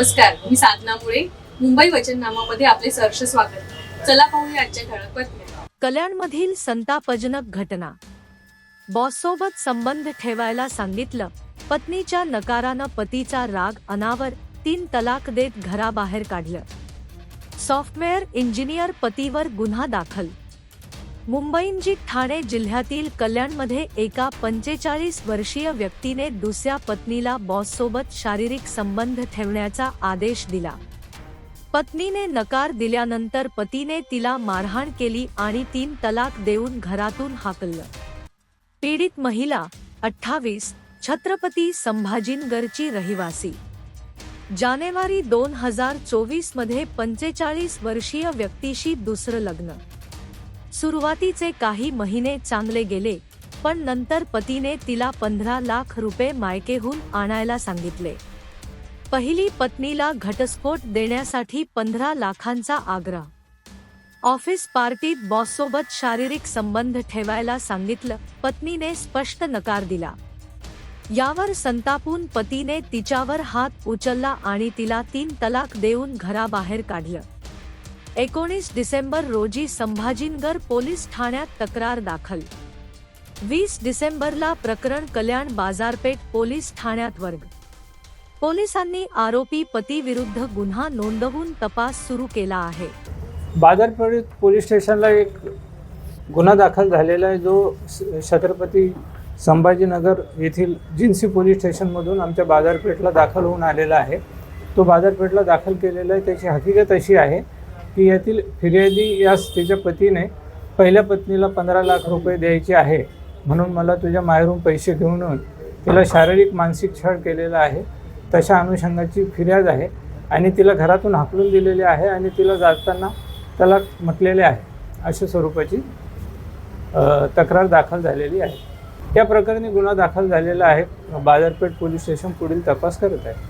नमस्कार मी साधना मुळे. मुंबई वचननामामध्ये आपले सहर्ष स्वागत. चला पाहूया आजच्या ठळक बातम्या. कल्याणमधील संतापजनक घटना. बॉससोबत संबंध ठेवायला सांगितलं पत्नीच्या नकारानं पतीचा राग अनावर तीन तलाक देत घराबाहेर काढलं. सॉफ्टवेअर इंजिनियर पतीवर गुन्हा दाखल. मुंबईंजी ठाणे जिल्ह्यातील कल्याणमध्ये एका पंचेचाळीस वर्षीय व्यक्तीने दुसऱ्या पत्नीला बॉससोबत शारीरिक संबंध ठेवण्याचा आदेश दिला. पत्नीने नकार दिल्यानंतर पतीने तिला मारहाण केली आणि तीन तलाक देऊन घरातून हाकललं. पीडित महिला अठ्ठावीस छत्रपती संभाजीनगरची रहिवासी. जानेवारी दोन हजार चोवीसमध्ये पंचेचाळीस वर्षीय व्यक्तीशी दुसरं लग्न. सुरुवातीचे काही महिने चांगले गेले पण नंतर पतीने तिला पंधरा लाख रुपये मायकेहून आणायला सांगितले. पहिली पत्नीला घटस्फोट देण्यासाठी पंधरा लाखांचा आग्रह. ऑफिस पार्टीत बॉससोबत शारीरिक संबंध ठेवायला सांगितलं पत्नीने स्पष्ट नकार दिला. यावर संतापून पतीने तिच्यावर हात उचलला आणि तिला तीन तलाक देऊन घराबाहेर काढलं. एकोणीस डिसेंबर रोजी संभाजीनगर पोलीस ठाण्यात तक्रार दाखल. वीस डिसेंबरला प्रकरण कल्याण बाजारपेठ पोलीस ठाण्यात वर्ग. पोलिसांनी आरोपी पतीविरुद्ध गुन्हा नोंदवून तपास सुरू केला आहे. बाजारपेठ पोलीस स्टेशनला एक गुन्हा दाखल झालेला आहे जो छत्रपती संभाजीनगर येथील जिन्सी पोलीस स्टेशनमधून आमच्या बाजारपेठला दाखल होऊन आलेला आहे. तो बाजारपेठला दाखल केलेला आहे त्याची हकीकत अशी आहे की यातील फिर्यादी यास तिच्या पतीने पहिल्या पत्नीला पंधरा लाख रुपये द्यायचे आहे. म्हणून मला तुझ्या माहेरून पैसे घेऊन येऊन तिला शारीरिक मानसिक छळ केलेला आहे. तशा अनुषंगाची फिर्याद आहे आणि तिला घरातून हाकलून दिलेले आहे आणि तिला जाताना त्याला म्हटलेले आहे. अशा स्वरूपाची तक्रार दाखल झालेली आहे. या प्रकरणी गुन्हा दाखल झालेला आहे. बाजारपेठ पोलीस स्टेशन पुढील तपास करत आहे.